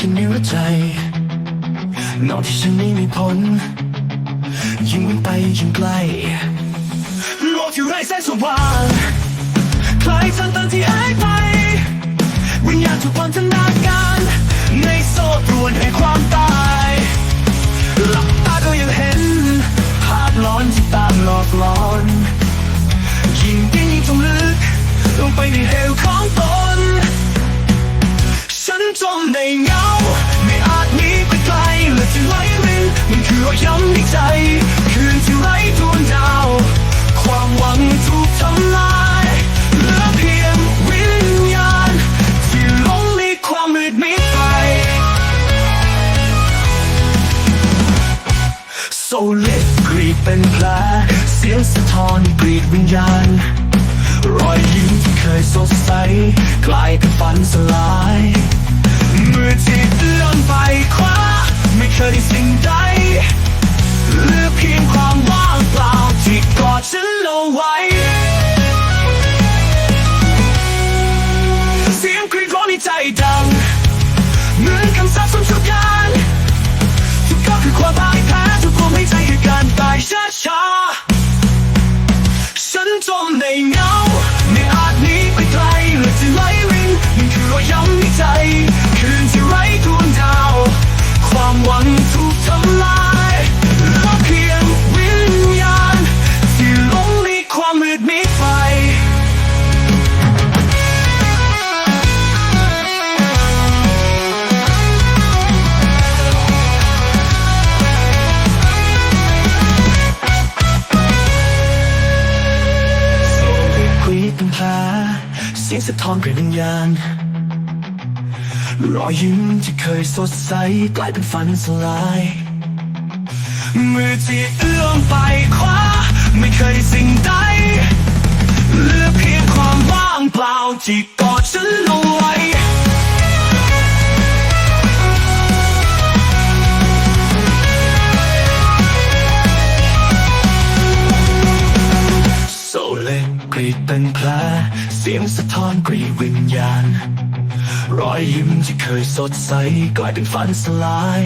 ที่นิ้วใจ นอกที่ฉันนี้มีผล ยิ่งวิ่งไปยิ่งไกลโลกที่ไร้แสงสว่างคล้ายทางตันที่หายไป วิญญาณถูกพันธนาการ ในโซ่ตรวนแห่งความตายหลับตาก็ยังเห็น ภาพหลอนที่ตามหลอกหลอน ยิ่งดิ้นยิ่งจมลึกลงไปในเหวของตน จมในเงา ไม่อาจหนีไปไกลเหลือที่ไหลรินมันคือรอยย้ำในใจ คืนที่ไร้ดวงดาว ความหวังถูกทำลายเหลือเพียงวิญญาณที่หลงในความมืดมิดไป โซล็ดกรีดเป็นแผลเสียงสะท้อนกรีดวิญญาณ รอยยิ้มที่เคยสดใส กลายเป็นฝันสลาย คือคำสาปสมชุกยานทุกก้าวคือความพ่ายแพ้ทุกลมไม่ใจคือการตายช้าช้าๆฉันจมในเงา เสียงสะท้อนกระวิญญาณรอยยิ้มที่เคยสดใสกลายเป็นฝันสลาย มือที่เอื้อมไปคว้าไม่เคยสิ่งใดเหลือเพียงความว่างเปล่าที่กอดฉันเอาไว้ รีดเป็นแผลเสียงสะท้อนกรีดวิญญาณ รอยยิ้มที่เคยสดใสกลายเป็นฝันสลาย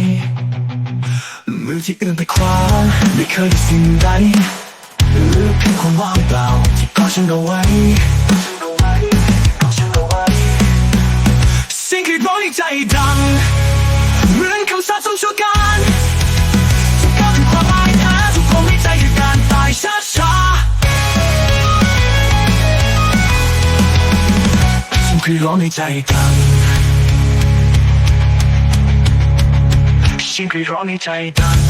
มือที่เอื้อมไปคว้าไม่เคยได้สิ่งใดหรือเพียงความว่างเปล่าที่กอดฉันเอาไว้ คือร้องในใจดังฉันคือร้องในใจดัง